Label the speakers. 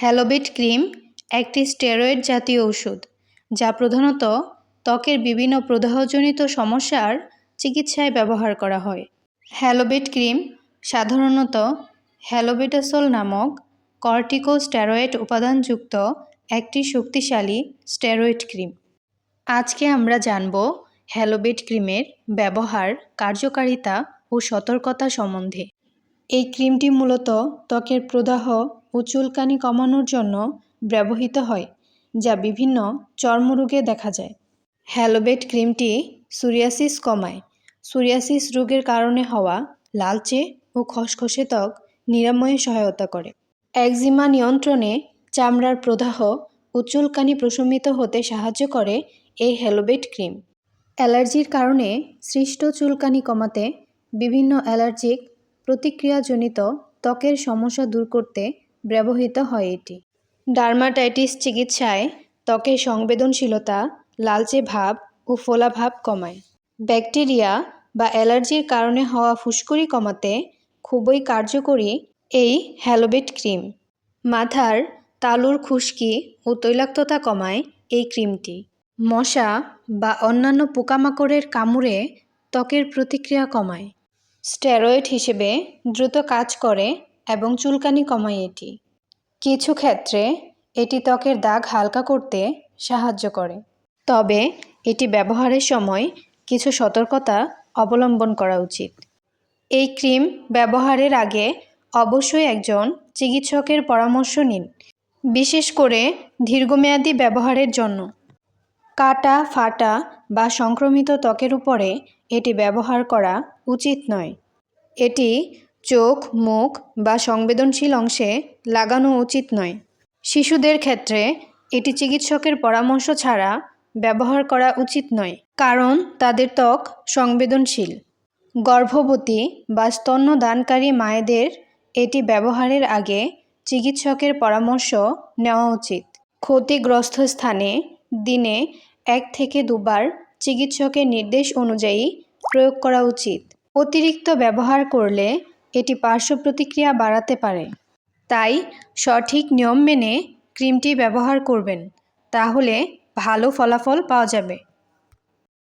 Speaker 1: হ্যালোবিট cream, একটি steroid জাতীয় ওষুধ, যা প্রধানত ত্বকের বিভিন্ন প্রদাহজনিত সমস্যার চিকিৎসায় ব্যবহার করা হয়। হ্যালোবিট ক্রিম সাধারণত হ্যালোবিটাসল নামক কর্টিকোস্টেরয়েড উপাদানযুক্ত একটি শক্তিশালী স্টেরয়েড ক্রিম। আজকে আমরা জানব হ্যালোবিট ক্রিমের ব্যবহার, কার্যকারিতা ও সতর্কতা সম্বন্ধে। এই ক্রিমটি মূলত ত্বকের প্রদাহ ও চুলকানি কমানোর জন্য ব্যবহৃত হয়, যা বিভিন্ন চর্মরোগে দেখা যায়। হ্যালোবেট ক্রিমটি সুরিয়াসিস কমায়। সুরিয়াসিস রোগের কারণে হওয়া লালচে ও খসখসে ত্বক নিরাময়ে সহায়তা করে। একজিমা নিয়ন্ত্রণে চামড়ার প্রদাহ ও চুলকানি প্রশমিত হতে সাহায্য করে এই হ্যালোবেট ক্রিম। অ্যালার্জির কারণে সৃষ্ট চুলকানি কমাতে বিভিন্ন অ্যালার্জিক প্রতিক্রিয়াজনিত ত্বকের সমস্যা দূর করতে ব্যবহৃত হয় এটি। ডার্মাটাইটিস চিকিৎসায় ত্বকের সংবেদনশীলতা, লালচে ভাব ও ফোলা ভাব কমায়। ব্যাকটেরিয়া বা অ্যালার্জির কারণে হওয়া ফুসকুড়ি কমাতে খুবই কার্যকরী এই হ্যালোবেট ক্রিম। মাথার তালুর খুশকি ও তৈলাক্ততা কমায় এই ক্রিমটি। মশা বা অন্যান্য পোকামাকড়ের কামড়ে ত্বকের প্রতিক্রিয়া কমায়। স্টেরয়েড হিসেবে দ্রুত কাজ করে এবং চুলকানি কমায় এটি। কিছু ক্ষেত্রে এটি ত্বকের দাগ হালকা করতে সাহায্য করে। তবে এটি ব্যবহারের সময় কিছু সতর্কতা অবলম্বন করা উচিত। এই ক্রিম ব্যবহারের আগে অবশ্যই একজন চিকিৎসকের পরামর্শ নিন, বিশেষ করে দীর্ঘমেয়াদী ব্যবহারের জন্য। কাটা, ফাটা বা সংক্রমিত ত্বকের উপরে এটি ব্যবহার করা উচিত নয়। এটি চোখ, মুখ বা সংবেদনশীল অংশে লাগানো উচিত নয়। শিশুদের ক্ষেত্রে এটি চিকিৎসকের পরামর্শ ছাড়া ব্যবহার করা উচিত নয়, কারণ তাদের ত্বক সংবেদনশীল। গর্ভবতী বা স্তন্যদানকারী মায়েদের এটি ব্যবহারের আগে চিকিৎসকের পরামর্শ নেওয়া উচিত। ক্ষতিগ্রস্ত স্থানে দিনে এক থেকে দুবার চিকিৎসকের নির্দেশ অনুযায়ী প্রয়োগ করা উচিত। অতিরিক্ত ব্যবহার করলে এটি পার্শ্ব প্রতিক্রিয়া বাড়াতে পারে। তাই সঠিক নিয়ম মেনে ক্রিমটি ব্যবহার করবেন, তাহলে ভালো ফলাফল পাওয়া যাবে।